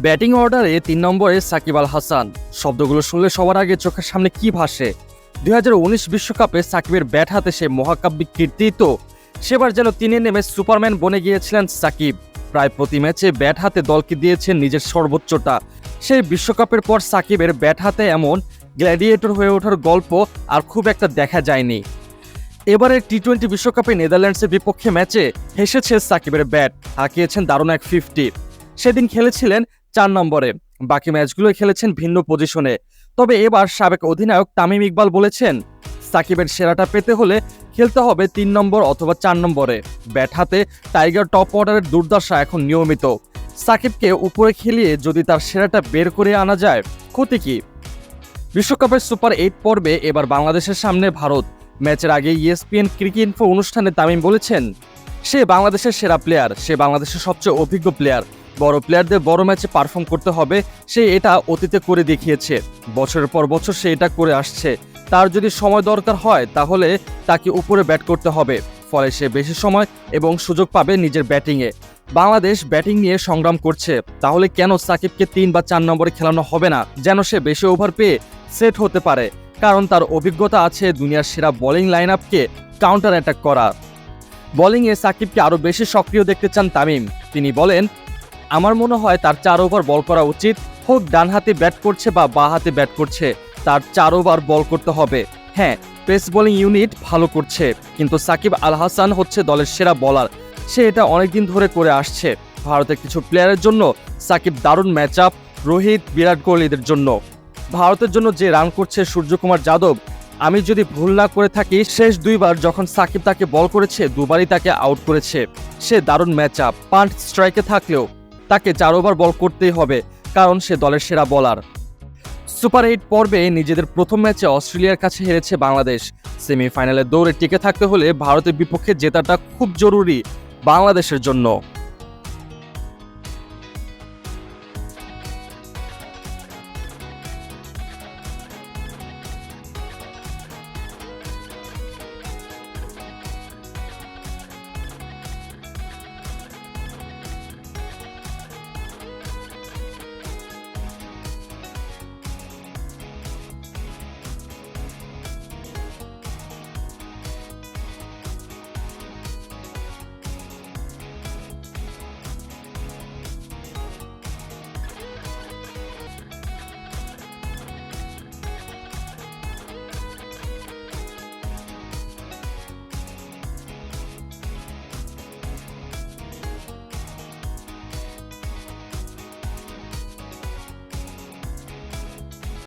Batting অর্ডারে তিন নম্বরে সাকিব আল হাসান। শব্দগুলো শুনলে সবার আগে চোখের সামনে কি ভাসে? দুই বিশ্বকাপে সাকিবের ব্যাট হাতে সে মহাকাব্যিক কীর্তি তো। সেবার যেন তিনি নেমে সুপারম্যান বনে গিয়েছিলেন সাকিব। প্রায় প্রতি ম্যাচে ব্যাট হাতে দলকে দিয়েছেন নিজের সর্বোচ্চটা সেই বিশ্বকাপের পর সাকিবের ব্যাট হাতে এমন গ্ল্যাডিয়েটর হয়ে ওঠার গল্প আর খুব একটা দেখা যায়নি। এবারে টি টোয়েন্টি বিশ্বকাপে নেদারল্যান্ডসের বিপক্ষে ম্যাচে হেসেছে সাকিবের ব্যাট, হাঁকিয়েছেন দারুণ এক ফিফটি সেদিন খেলেছিলেন চার নম্বরে। বাকি ম্যাচগুলো খেলেছেন ভিন্ন পজিশনে তবে এবার সাবেক অধিনায়ক তামিম ইকবাল বলেছেন, সাকিবের সেরাটা পেতে হলে খেলতে হবে তিন নম্বর অথবা চার নম্বরে। ব্যাট হাতে টাইগার টপ অর্ডারের দুর্দশা এখন নিয়মিত। সাকিবকে উপরে খেলিয়ে যদি তার সেরাটা বের করে আনা যায়, ক্ষতি কি? বিশ্বকাপের সুপার এইট পর্বে এবার বাংলাদেশের সামনে ভারত। ম্যাচের আগে ইএসপিএন ক্রিকেট ইনফো অনুষ্ঠানে তামিম বলেছেন, সে বাংলাদেশের সেরা প্লেয়ার সে বাংলাদেশের সবচেয়ে অভিজ্ঞ প্লেয়ার বড় প্লেয়ারদের বড় ম্যাচে পারফর্ম করতে হবে, সে এটা অতীতে করে দেখিয়েছে। বছরের পর বছর সে এটা করে আসছে। তার যদি সময় দরকার হয়, তাহলে তাকে উপরে ব্যাট করতে হবে। ফলে সে বেশি সময় এবং সুযোগ পাবে নিজের ব্যাটিংয়ে বাংলাদেশ ব্যাটিং নিয়ে সংগ্রাম করছে। তাহলে কেন সাকিবকে তিন বা চার নম্বরে খেলানো হবে না? যেন সে বেশি ওভার পেয়ে সেট হতে পারে। কারণ তার অভিজ্ঞতা আছে দুনিয়ার সেরা বোলিং লাইন আপকে কাউন্টার অ্যাটাক করা। বোলিংয়ে সাকিবকে আরও বেশি সক্রিয় দেখতে চান তামিম। তিনি বলেন আমার মনে হয় তার চার ওভার বল করা উচিত। হোক, ডান হাতে ব্যাট করছে বা বা হাতে ব্যাট করছে, তার চার ওভার বল করতে হবে। হ্যাঁ পেস বোলিং ইউনিট ভালো করছে, কিন্তু সাকিব আল হাসান হচ্ছে দলের সেরা বলার। সে এটা অনেকদিন ধরে করে আসছে, ভারতের কিছু প্লেয়ারের জন্য সাকিব দারুণ ম্যাচ আপ রোহিত, বিরাট কোহলিদের জন্য। ভারতের জন্য যে রান করছে সূর্যকুমার যাদব, আমি যদি ভুল না করে থাকি, শেষ দুইবার যখন সাকিব তাকে বল করেছে, দুবারই তাকে আউট করেছে। সে দারুণ ম্যাচ আপ পান্ট স্ট্রাইকে থাকলেও। তাকে চার ওভার বল করতেই হবে, কারণ সে দলের সেরা বলার সুপার এইট পর্বে নিজেদের প্রথম ম্যাচে অস্ট্রেলিয়ার কাছে হেরেছে বাংলাদেশ। সেমিফাইনালে দৌড়ে টিকে থাকতে হলে ভারতের বিপক্ষে জেতাটা খুব জরুরি বাংলাদেশের জন্য।